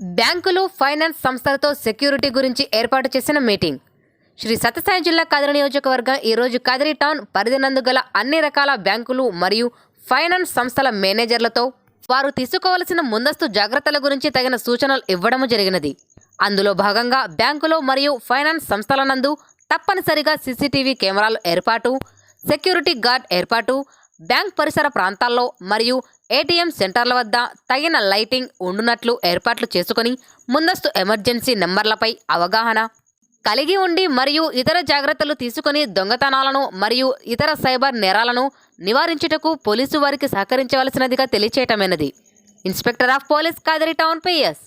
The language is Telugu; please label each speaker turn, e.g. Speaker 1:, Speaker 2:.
Speaker 1: బ్యాంకులు ఫైనాన్స్ సంస్థలతో సెక్యూరిటీ గురించి ఏర్పాటు చేసిన మీటింగ్. శ్రీ సత్యసాయి జిల్లా కదిరి నియోజకవర్గం ఈరోజు కదిరి టౌన్ పరిధినందు గల అన్ని రకాల బ్యాంకులు మరియు ఫైనాన్స్ సంస్థల మేనేజర్లతో వారు తీసుకోవలసిన ముందస్తు జాగ్రత్తల గురించి తగిన సూచనలు ఇవ్వడము జరిగినది. అందులో భాగంగా బ్యాంకులు మరియు ఫైనాన్స్ సంస్థల నందు తప్పనిసరిగా సీసీటీవీ కెమెరాలు ఏర్పాటు సెక్యూరిటీ గార్డ్ ఏర్పాటు బ్యాంక్ పరిసర ప్రాంతాల్లో మరియు ఏటీఎం సెంటర్ల వద్ద తగిన లైటింగ్ ఉండునట్లు ఏర్పాట్లు చేసుకొని ముందస్తు ఎమర్జెన్సీ నెంబర్లపై అవగాహన కలిగి ఉండి మరియు ఇతర జాగ్రత్తలు తీసుకొని దొంగతనాలను మరియు ఇతర సైబర్ నేరాలను నివారించుటకు పోలీసు వారికి సహకరించవలసినదిగా తెలియచేయటమైనది. Inspector of police Kadiri town PS